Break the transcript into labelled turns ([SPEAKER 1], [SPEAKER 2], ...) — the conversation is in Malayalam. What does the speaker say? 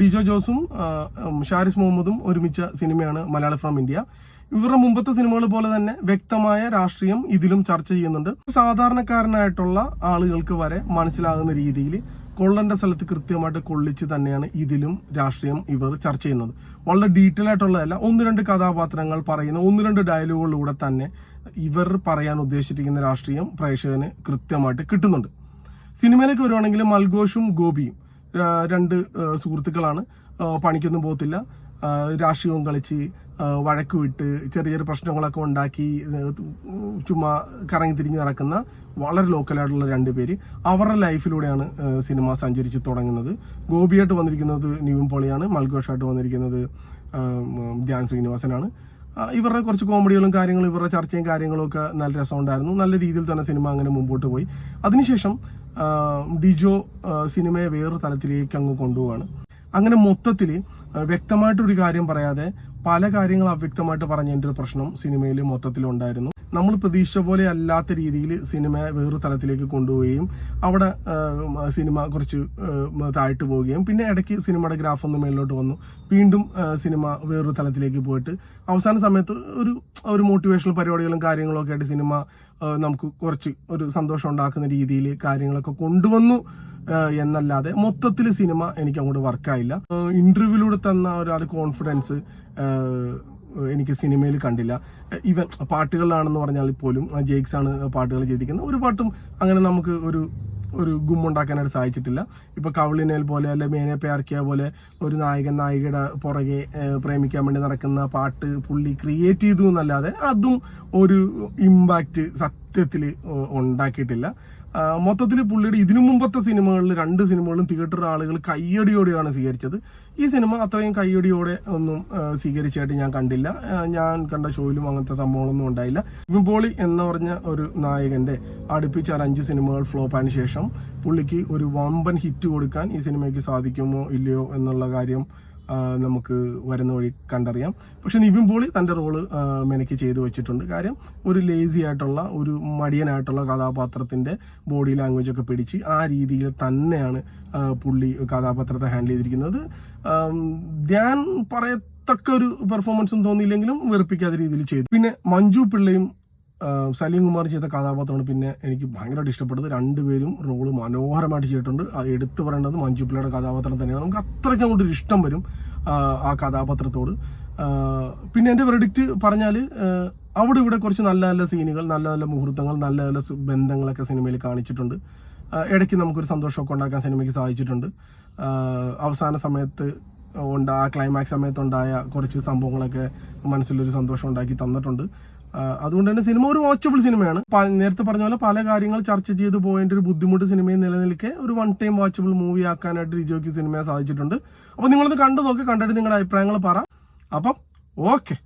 [SPEAKER 1] ഡിജോ ജോസും ഷാരിസ് മുഹമ്മദും ഒരുമിച്ച സിനിമയാണ് മലയാള ഫ്രം ഇന്ത്യ. ഇവരുടെ മുമ്പത്തെ സിനിമകൾ പോലെ തന്നെ വ്യക്തമായ രാഷ്ട്രീയം ഇതിലും ചർച്ച ചെയ്യുന്നുണ്ട്. സാധാരണക്കാരനായിട്ടുള്ള ആളുകൾക്ക് വരെ മനസ്സിലാകുന്ന രീതിയിൽ കൊള്ളേണ്ട സ്ഥലത്ത് കൃത്യമായിട്ട് കൊള്ളിച്ച് തന്നെയാണ് ഇതിലും രാഷ്ട്രീയം ഇവർ ചർച്ച ചെയ്യുന്നത്. വളരെ ഡീറ്റെയിൽ ആയിട്ടുള്ളതല്ല ഒന്ന് രണ്ട് കഥാപാത്രങ്ങൾ പറയുന്ന ഒന്ന് രണ്ട് ഡയലോഗുകളിലൂടെ തന്നെ ഇവർ പറയാൻ ഉദ്ദേശിച്ചിരിക്കുന്ന രാഷ്ട്രീയം പ്രേക്ഷകന് കൃത്യമായിട്ട് കിട്ടുന്നുണ്ട്. സിനിമയിലേക്ക് വരുവാണെങ്കിൽ മൽഘോഷും ഗോപിയും. രണ്ട് സുഹൃത്തുക്കളാണ്. പണിക്കൊന്നും പോകത്തില്ല. രാഷ്ട്രീയവും കളിച്ച് വഴക്ക് വിട്ട് ചെറിയ ചെറിയ പ്രശ്നങ്ങളൊക്കെ ഉണ്ടാക്കി ചുമ്മാ കറങ്ങി തിരിഞ്ഞ് നടക്കുന്ന വളരെ ലോക്കലായിട്ടുള്ള രണ്ട് പേര് അവരുടെ ലൈഫിലൂടെയാണ് സിനിമ സഞ്ചരിച്ച് തുടങ്ങുന്നത്. ഗോപിയായിട്ട് വന്നിരിക്കുന്നത് നിവിൻ പോളിയാണ്. മൽഘോഷായിട്ട് വന്നിരിക്കുന്നത് ധ്യാൻ ശ്രീനിവാസനാണ്. ഇവരുടെ കുറച്ച് കോമഡികളും കാര്യങ്ങളും ഇവരുടെ ചർച്ചയും കാര്യങ്ങളും ഒക്കെ നല്ല രസമുണ്ടായിരുന്നു. നല്ല രീതിയിൽ തന്നെ സിനിമ അങ്ങനെ മുമ്പോട്ട് പോയി. അതിനുശേഷം ഡിജോ സിനിമയെ വേറൊരു തലത്തിലേക്ക് അങ്ങ് കൊണ്ടുപോവാണ്. അങ്ങനെ മൊത്തത്തിൽ വ്യക്തമായിട്ടൊരു കാര്യം പറയാതെ പല കാര്യങ്ങൾ അവ്യക്തമായിട്ട് പറഞ്ഞതിന്റെ ഒരു പ്രശ്നം സിനിമയിൽ മൊത്തത്തിലുണ്ടായിരുന്നു. നമ്മൾ പ്രതീക്ഷിച്ച പോലെ അല്ലാത്ത രീതിയിൽ സിനിമ വേറൊരു തലത്തിലേക്ക് കൊണ്ടുപോവുകയും അവിടെ സിനിമ കുറച്ച് താഴ്ത്തു പോവുകയും പിന്നെ ഇടയ്ക്ക് സിനിമയുടെ ഗ്രാഫ് ഒന്ന് മേളിലോട്ട് വന്നു. വീണ്ടും സിനിമ വേറൊരു തലത്തിലേക്ക് പോയിട്ട് അവസാന സമയത്ത് ഒരു ഒരു മോട്ടിവേഷണൽ പരിപാടികളും കാര്യങ്ങളും ഒക്കെ ആയിട്ട് സിനിമ നമുക്ക് കുറച്ച് ഒരു സന്തോഷം ഉണ്ടാക്കുന്ന രീതിയിൽ കാര്യങ്ങളൊക്കെ കൊണ്ടുവന്നു എന്നല്ലാതെ മൊത്തത്തിൽ സിനിമ എനിക്ക് അങ്ങോട്ട് വർക്കായില്ല ഇന്റർവ്യൂവിലൂടെ തന്ന ഒരാൾ കോൺഫിഡൻസ് എനിക്ക് സിനിമയിൽ കണ്ടില്ല. ഈവൻ പാട്ടുകളിലാണെന്ന് പറഞ്ഞാൽ പോലും ജെയ്ക്സ് ആണ് പാട്ടുകൾ ചെയ്തിരിക്കുന്നത്. ഒരു പാട്ടും അങ്ങനെ നമുക്ക് ഒരു ഒരു ഗുമ്മുണ്ടാക്കാനായിട്ട് സാധിച്ചിട്ടില്ല. ഇപ്പൊ കവളിനേൽ പോലെ അല്ലെ മേനെ പേർക്കിയ പോലെ ഒരു നായകൻ നായികയുടെ പുറകെ പ്രേമിക്കാൻ വേണ്ടി നടക്കുന്ന പാട്ട് പുള്ളി ക്രിയേറ്റ് ചെയ്തു എന്നല്ലാതെ അതും ഒരു ഇമ്പാക്റ്റ് സത്യത്തിൽ ഉണ്ടാക്കിയിട്ടില്ല. മൊത്തത്തിൽ പുള്ളിയുടെ ഇതിനു മുമ്പത്തെ സിനിമകളിൽ രണ്ട് സിനിമകളും തിയേറ്റർ ആളുകൾ കയ്യടിയോടെയാണ് സ്വീകരിച്ചത്. ഈ സിനിമ അത്രയും കയ്യടിയോടെ ഒന്നും സ്വീകരിച്ചായിട്ട് ഞാൻ കണ്ടില്ല. ഞാൻ കണ്ട ഷോയിലും അങ്ങനത്തെ സംഭവങ്ങളൊന്നും ഉണ്ടായില്ല. വിംപോളി എന്ന് പറഞ്ഞ ഒരു നായകന്റെ അടുപ്പിച്ച അഞ്ച് സിനിമകൾ ഫ്ലോപ്പ് ആയതിനു ശേഷം പുള്ളിക്ക് ഒരു വമ്പൻ ഹിറ്റ് കൊടുക്കാൻ ഈ സിനിമയ്ക്ക് സാധിക്കുമോ ഇല്ലയോ എന്നുള്ള കാര്യം നമുക്ക് വരുന്ന വഴി കണ്ടറിയാം. പക്ഷെ നിവിൻ പോളി തന്റെ റോൾ മെനക്ക് ചെയ്തു വെച്ചിട്ടുണ്ട്. കാര്യം ഒരു ലേസി ആയിട്ടുള്ള ഒരു മടിയനായിട്ടുള്ള കഥാപാത്രത്തിന്റെ ബോഡി ലാംഗ്വേജ് ഒക്കെ പിടിച്ച് ആ രീതിയിൽ തന്നെയാണ് പുള്ളി കഥാപാത്രത്തെ ഹാൻഡിൽ ചെയ്തിരിക്കുന്നത്. ധ്യാൻ പറയത്തക്ക ഒരു പെർഫോമൻസും തോന്നിയില്ലെങ്കിലും വെറുപ്പിക്കാത്ത രീതിയിൽ ചെയ്തു. പിന്നെ മഞ്ജു പിള്ളയും സലീം കുമാർ ചെയ്ത കഥാപാത്രമാണ് പിന്നെ എനിക്ക് ഭയങ്കരമായിട്ട് ഇഷ്ടപ്പെട്ടത്. രണ്ടുപേരും റോൾ മനോഹരമായിട്ട് ചെയ്തിട്ടുണ്ട്. അത് എടുത്തു പറയേണ്ടത് മഞ്ജു പിള്ളയുടെ കഥാപാത്രം തന്നെയാണ്. നമുക്ക് അത്രയ്ക്ക് അങ്ങോട്ട് ഇഷ്ടം വരും ആ, കഥാപാത്രത്തോട്. പിന്നെ എന്റെ വെർഡിക്റ്റ് പറഞ്ഞാൽ അവിടെ ഇവിടെ കുറച്ച് നല്ല നല്ല സീനുകൾ നല്ല നല്ല മുഹൂർത്തങ്ങൾ നല്ല നല്ല ബന്ധങ്ങളൊക്കെ സിനിമയിൽ കാണിച്ചിട്ടുണ്ട്. ഇടയ്ക്ക് നമുക്കൊരു സന്തോഷമൊക്കെ ഉണ്ടാക്കാൻ സിനിമയ്ക്ക് സാധിച്ചിട്ടുണ്ട്. അവസാന സമയത്ത് ഉണ്ട് ക്ലൈമാക്സ് സമയത്തുണ്ടായ കുറച്ച് സംഭവങ്ങളൊക്കെ മനസ്സിലൊരു സന്തോഷം ഉണ്ടാക്കി തന്നിട്ടുണ്ട്. അതുകൊണ്ട് തന്നെ സിനിമ ഒരു വാച്ചബിൾ സിനിമയാണ്. നേരത്തെ പറഞ്ഞ പോലെ പല കാര്യങ്ങൾ ചർച്ച ചെയ്ത് പോയതിന്റെ ഒരു ബുദ്ധിമുട്ട് സിനിമയിൽ നിലനിൽക്കെ ഒരു വൺ ടൈം വാച്ചബിൾ മൂവി ആക്കാനായിട്ട് റിജോയ്ക്ക് സിനിമയെ സാധിച്ചിട്ടുണ്ട്. അപ്പൊ നിങ്ങളത് കണ്ടു നോക്കി കണ്ടിട്ട് നിങ്ങളുടെ അഭിപ്രായങ്ങൾ പറ. അപ്പം ഓക്കെ